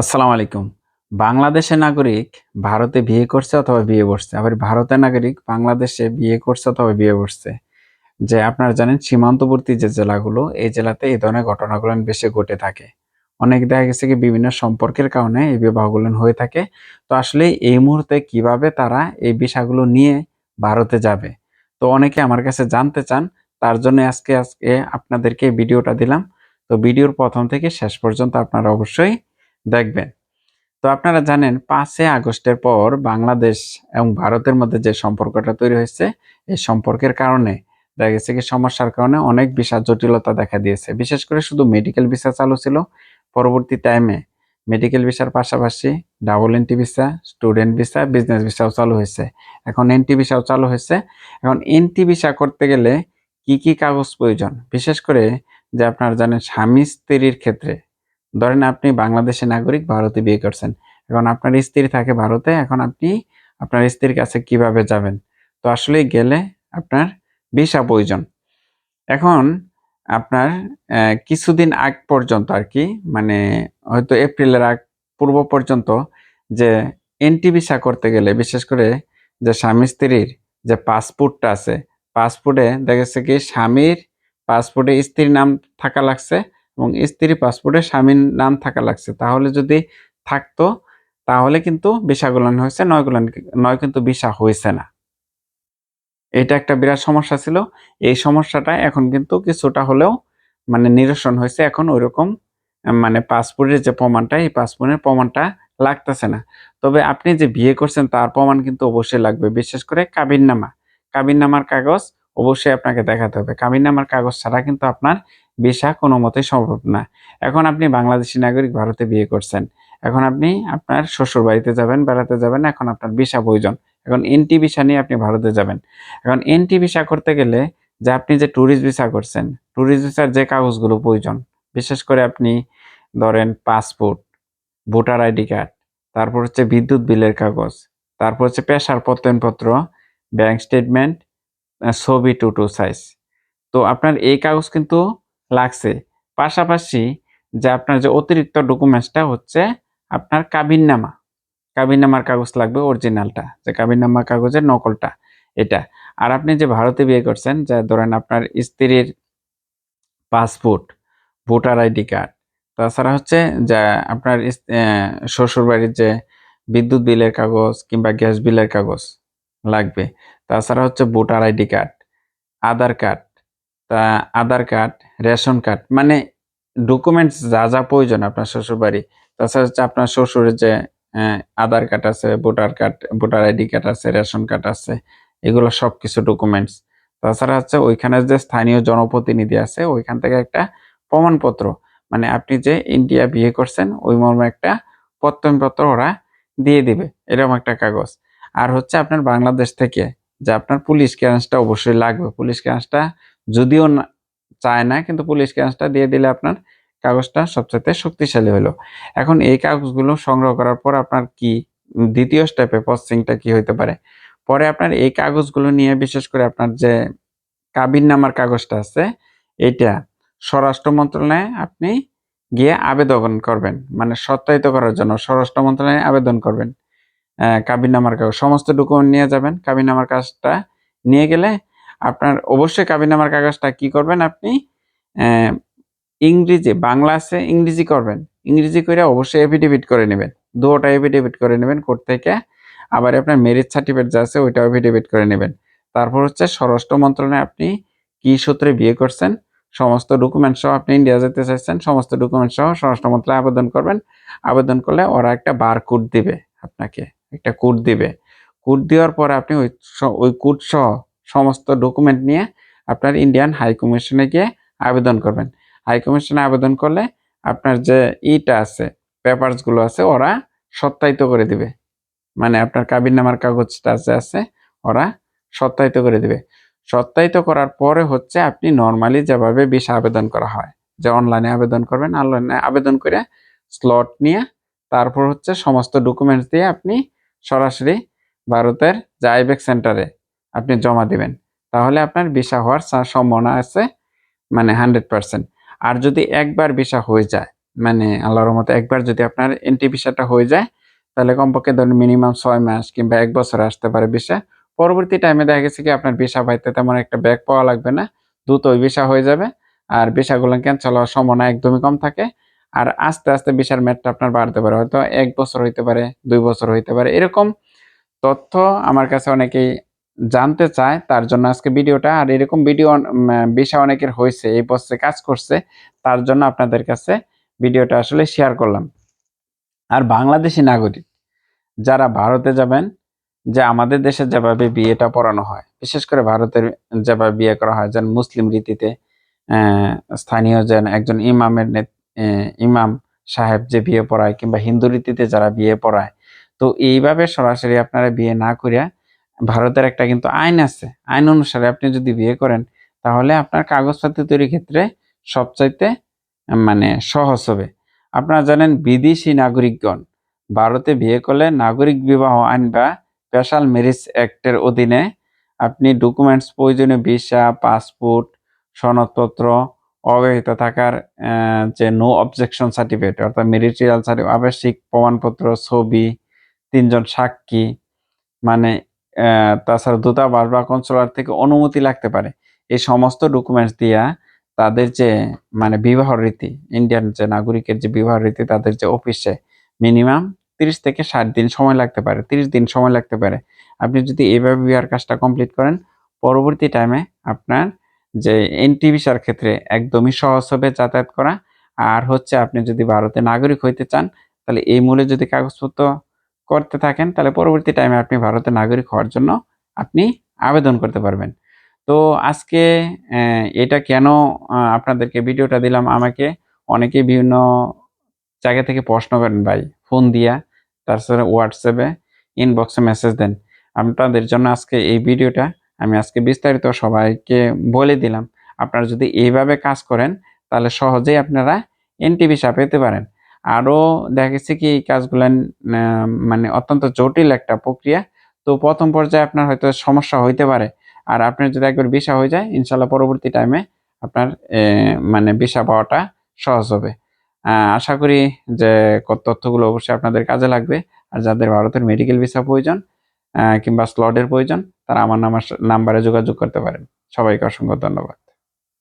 আসসালামু আলাইকুম। বাংলাদেশের নাগরিক ভারতে বিয়ে করছে অথবা বিয়ে করছে আবার ভারতের নাগরিক বাংলাদেশে বিয়ে করছে অথবা বিয়ে করছে যে আপনারা জানেন, সীমান্তবর্তী যে জেলাগুলো, এই জেলাতে এই ধরনের ঘটনাগুলো বেশি ঘটে থাকে। অনেক দেখা গেছে কি বিভিন্ন সম্পর্কের কারণে এই বিবাহগুলো হয়ে থাকে। তো আসলে এই মুহূর্তে কীভাবে তারা এই বিষয়গুলো নিয়ে ভারতে যাবে? তো অনেকে আমার কাছে জানতে চান, তার জন্য আজকে আজকে আপনাদেরকে ভিডিওটা দিলাম। তো ভিডিওর প্রথম থেকে শেষ পর্যন্ত আপনারা অবশ্যই দেখবেন। তো আপনারা জানেন, পাঁচই আগস্টের পর বাংলাদেশ এবং ভারতের মধ্যে যে সম্পর্কটা তৈরি হয়েছে, এই সম্পর্কের কারণে দেখা গেছে কি সমস্যার কারণে অনেক ভিসা জটিলতা দেখা দিয়েছে। বিশেষ করে শুধু মেডিকেল ভিসা চালু ছিল, পরবর্তী টাইমে মেডিকেল ভিসার পাশাপাশি double entry visa student visa business ভিসাও চালু হয়েছে। এখন এনটি ভিসাও চালু হয়েছে। এখন এনটি ভিসা করতে গেলে কি কি কাগজ প্রয়োজন? বিশেষ করে যে আপনারা জানেন, স্বামী স্ত্রীর ক্ষেত্রে ধরেন আপনি বাংলাদেশের নাগরিক, ভারতে বিয়ে করছেন। এখন আপনার স্ত্রী থাকে ভারতে, এখন আপনি আপনার স্ত্রীর কাছে কীভাবে যাবেন? তো আসলে গেলে আপনার ভিসা প্রয়োজন। এখন আপনার কিছুদিন আগ পর্যন্ত আর কি মানে হয়তো এপ্রিলের আগ, পূর্ব পর্যন্ত যে এনটি ভিসা করতে গেলে, বিশেষ করে যে স্বামী স্ত্রীর যে পাসপোর্টটা আছে, পাসপোর্টে দেখা যাচ্ছে কি স্বামীর পাসপোর্টে স্ত্রীর নাম থাকা লাগছে এবং স্ত্রী পাসপোর্টে স্বামীর নাম থাকা লাগছে। তাহলে যদি থাকতো, তাহলে কিন্তু ভিসাগুলান হয়েছে নয় নয়গুলান নয় কিন্তু ভিসা হয়েছে না। এটা একটা বিরাট সমস্যা ছিল। এই সমস্যাটা এখন কিন্তু কিছুটা হলেও মানে নিরসন হয়েছে। এখন ওই রকম মানে পাসপোর্টের যে প্রমাণটা, এই পাসপোর্টের প্রমাণটা লাগতেছে না। তবে আপনি যে বিয়ে করছেন, তার প্রমাণ কিন্তু অবশ্যই লাগবে। বিশেষ করে কাবিননামা। কাবিননামার কাগজ অবশ্যই আপনাকে দেখাতে হবে। কাবিননামার কাগজ ছাড়া কিন্তু আপনার ভিসা কোনো মতেই সম্ভব না। এখন আপনি বাংলাদেশি নাগরিক, ভারতে বিয়ে করছেন। এখন আপনি আপনার শ্বশুর বাড়িতে যাবেন, বেড়াতে যাবেন, এখন আপনার ভিসা প্রয়োজন। এখন এনটি ভিসা নিয়ে আপনি ভারতে যাবেন। এখন এনটি ভিসা করতে গেলে যে আপনি যে ট্যুরিস্ট ভিসা করছেন ট্যুরিস্ট ভিসার যে কাগজগুলো প্রয়োজন, বিশেষ করে আপনি ধরেন পাসপোর্ট ভোটার আইডি কার্ড তারপর হচ্ছে বিদ্যুৎ বিলের কাগজ, তারপর হচ্ছে পেশার প্রত্যয়নপত্র ব্যাংক স্টেটমেন্ট ছবি টু টু সাইজ। তো আপনার এই কাগজ কিন্তু লাগছে। পাশাপাশি যে আপনার যে অতিরিক্ত ডকুমেন্টসটা হচ্ছে আপনার কাবিননামা। কাবিননামার কাগজ লাগবে অরিজিনালটা, যে কাবিননামা কাগজের নকলটা এটা। আর আপনি যে ভারতে বিয়ে করছেন, যা ধরেন আপনার স্ত্রীর পাসপোর্ট, ভোটার আইডি কার্ড, তাছাড়া হচ্ছে যা আপনার শ্বশুর বাড়ির যে বিদ্যুৎ বিলের কাগজ কিংবা গ্যাস বিলের কাগজ লাগবে। তাছাড়া হচ্ছে voter ID card, Aadhaar card, তা আধার কার্ড, রেশন কার্ড মানে ডকুমেন্টস যা যা প্রয়োজন আপনার শ্বশুরবাড়ি। তাছাড়া হচ্ছে আপনার শ্বশুরের যে আধার কার্ড আছে, voter card, voter ID card আছে, রেশন কার্ড আছে, এগুলো সব কিছু ডকুমেন্টস। তাছাড়া হচ্ছে ওইখানে যে স্থানীয় জনপ্রতিনিধি আছে, ওইখান থেকে একটা প্রমাণপত্র মানে আপনি যে ইন্ডিয়া বিয়ে করছেন, ওই মর্মে একটা প্রত্যয়নপত্র ওরা দিয়ে দিবে, এরকম একটা কাগজ। আর হচ্ছে আপনার বাংলাদেশ থেকে যে আপনার পুলিশ ক্লিয়ারেন্সটা অবশ্যই লাগবে। পুলিশ ক্লিয়ারেন্সটা যদিও চায় না, কিন্তু পুলিশ ক্লিয়ারেন্সটা দিয়ে দিলে আপনার কাগজটা সবচেয়ে শক্তিশালী হলো। এখন এই কাগজগুলো সংগ্রহ করার পর আপনার কি, দ্বিতীয় স্টেপে প্রসেসিংটা কি হইতে পারে? পরে আপনার এই কাগজগুলো নিয়ে বিশেষ করে আপনার যে কাবিন নামার কাগজটা আছে এটা স্বরাষ্ট্র মন্ত্রণালয়ে আপনি গিয়ে আবেদন করবেন। মানে সত্যায়িত করার জন্য স্বরাষ্ট্র মন্ত্রণালয়ে আবেদন করবেন। কাবিন নামার কাগজ। সমস্ত ডকুমেন্ট নিয়ে যাবেন। কাবিন নামার কাগজটা নিয়ে গেলে আপনার অবশ্যই কাবিন নামার কাগজটা কি করবেন আপনি? ইংরেজি, বাংলা আছে, ইংরেজি করবেন। ইংরেজি করে অবশ্যই এফিডেভিট করে নেবেন। দুটোটা এফিডেভিট করে নেবেন কোর্ট থেকে। আবার আপনার মেরিট সার্টিফিকেট যা আছে ওইটা এফিডেভিট করে নেবেন। তারপর হচ্ছে স্বরাষ্ট্র মন্ত্রণালয়ে আপনি কি সূত্রে বিয়ে করছেন, সমস্ত ডকুমেন্ট সহ আপনি ইন্ডিয়া যেতে চাইছেন, সমস্ত ডকুমেন্ট সহ স্বরাষ্ট্র মন্ত্রণালয়ে আবেদন করবেন। আবেদন করলে ওরা একটা বার কোড দিবে আপনাকে। একটা কোড দিবে। কোড দেওয়ার পরে আপনি ওই ওই কোড সহ সমস্ত ডকুমেন্ট নিয়ে আপনার ইন্ডিয়ান হাই কমিশনে গিয়ে আবেদন করবেন। হাই কমিশনে আবেদন করলে আপনার যে ইটা আছে পেপারসগুলো আছে, ওরা সত্যায়িত করে দিবে। মানে আপনার কাবিননামার কাগজটা যে আছে, ওরা সত্যায়িত করে দিবে। সত্যায়িত করার পরে হচ্ছে আপনি নর্মালি যেভাবে ভিসা আবেদন করা হয়, যে অনলাইনে আবেদন করবেন অনলাইনে আবেদন করে স্লট নিয়ে তারপর হচ্ছে সমস্ত ডকুমেন্টস দিয়ে আপনি সরাসরি ভারতের যে আইবেক সেন্টারে আপনি জমা দিবেন। তাহলে আপনার ভিসা হওয়ার সম্ভাবনা আছে মানে হান্ড্রেড পার্সেন্ট। আর যদি একবার ভিসা হয়ে যায় মানে আল্লাহর মতো একবার যদি আপনার এনটি ভিসাটা হয়ে যায়, তাহলে কমপক্ষে ধরুন মিনিমাম ছয় মাস কিংবা এক বছর আসতে পারে ভিসা। পরবর্তী টাইমে দেখা গেছে কি আপনার ভিসা পাইতে তেমন একটা ব্যাগ পাওয়া লাগবে না দ্রুত ওই ভিসা হয়ে যাবে। আর ভিসাগুলো ক্যান্সেল হওয়ার সম্ভাবনা একদমই কম থাকে। আর আস্তে আস্তে ভিসার ম্যাটটা আপনার বাড়তে পারে, হয়তো এক বছর হইতে পারে, দুই বছর হইতে পারে, এরকম তথ্য আমার কাছে অনেকেই জানতে চায়, তার জন্য আজকে ভিডিওটা, আর এরকম ভিডিও ভিসা অনেকের হয়েছে, এই বছরে কাজ করছে, তার জন্য আপনাদের কাছে ভিডিওটা আসলে শেয়ার করলাম। আর বাংলাদেশি নাগরিক যারা ভারতে যাবেন, যে আমাদের দেশে যেভাবে বিয়েটা পড়ানো হয়, বিশেষ করে ভারতের যেভাবে বিয়ে করা হয়, যেন মুসলিম রীতিতে স্থানীয় যেন একজন ইমামের ইমাম সাহেব যে বিয়ে পড়ায় কিংবা হিন্দু রীতিতে যারা বিয়ে পড়ায়, তো এইভাবে সরাসরি আপনারা বিয়ে না করিয়া ভারতের একটা কিন্তু আইন আছে। আইন অনুসারে আপনি যদি বিয়ে করেন, তাহলে আপনার কাগজপত্র তৈরির ক্ষেত্রে সবচাইতে মানে সহজ হবে। আপনারা জানেন বিদেশি নাগরিকগণ, ভারতে বিয়ে করলে নাগরিক বিবাহ আইন বা স্পেশাল ম্যারেজ অ্যাক্টের অধীনে আপনি ডকুমেন্টস প্রয়োজনীয় ভিসা, পাসপোর্ট, সনদপত্র অব্যাহত থাকার যে নো অবজেকশন সার্টিফিকেট অর্থাৎ মেরিটিয়াল সার্টিফিকেট আবাসিক প্রমাণপত্র, ছবি, তিনজন সাক্ষী মানে তাছাড়া দূতাবাস বা কনসুলার থেকে অনুমতি লাগতে পারে। এই সমস্ত ডকুমেন্টস দিয়া তাদের যে মানে বিবাহ রীতি ইন্ডিয়ান যে নাগরিকের যে বিবাহ রীতি, তাদের যে অফিসে মিনিমাম তিরিশ থেকে ষাট দিন সময় লাগতে পারে, তিরিশ দিন সময় লাগতে পারে। আপনি যদি এইভাবে বিয়ার কাজটা কমপ্লিট করেন, পরবর্তী টাইমে আপনার যে এনটি ভিসার ক্ষেত্রে একদমই সহজ হবে যাতায়াত করা। আর হচ্ছে আপনি যদি ভারতের নাগরিক হইতে চান, তাহলে এই মূলে যদি কাগজপত্র করতে থাকেন, তাহলে পরবর্তী টাইমে আপনি ভারতের নাগরিক হওয়ার জন্য আপনি আবেদন করতে পারবেন। তো আজকে এটা কেন আপনাদেরকে ভিডিওটা দিলাম? আমাকে অনেকেই বিভিন্ন জায়গা থেকে প্রশ্ন করেন, ভাই ফোন দিয়া? তারপরে হোয়াটসঅ্যাপে ইনবক্সে মেসেজ দেন। আপনাদের জন্য আজকে এই ভিডিওটা আমি আজকে বিস্তারিত সবাইকে বলে দিলাম। আপনারা যদি এইভাবে কাজ করেন, তাহলে সহজেই আপনারা এনটি ভিসা পেতে পারেন। আরও দেখা গেছে কি, এই কাজগুলো মানে অত্যন্ত জটিল একটা প্রক্রিয়া। তো প্রথম পর্যায়ে আপনার হয়তো সমস্যা হইতে পারে। আর আপনার যদি একবার ভিসা হয়ে যায়, ইনশাল্লাহ পরবর্তী টাইমে আপনার মানে ভিসা পাওয়াটা সহজ হবে। আশা করি যে তথ্যগুলো অবশ্যই আপনাদের কাজে লাগবে। আর যাদের ভারতের মেডিকেল ভিসা প্রয়োজন কিংবা স্লটের প্রয়োজন তারা আমার নাম্বার যোগাযোগ করতে পারেন। সবাইকে অসংখ্য ধন্যবাদ।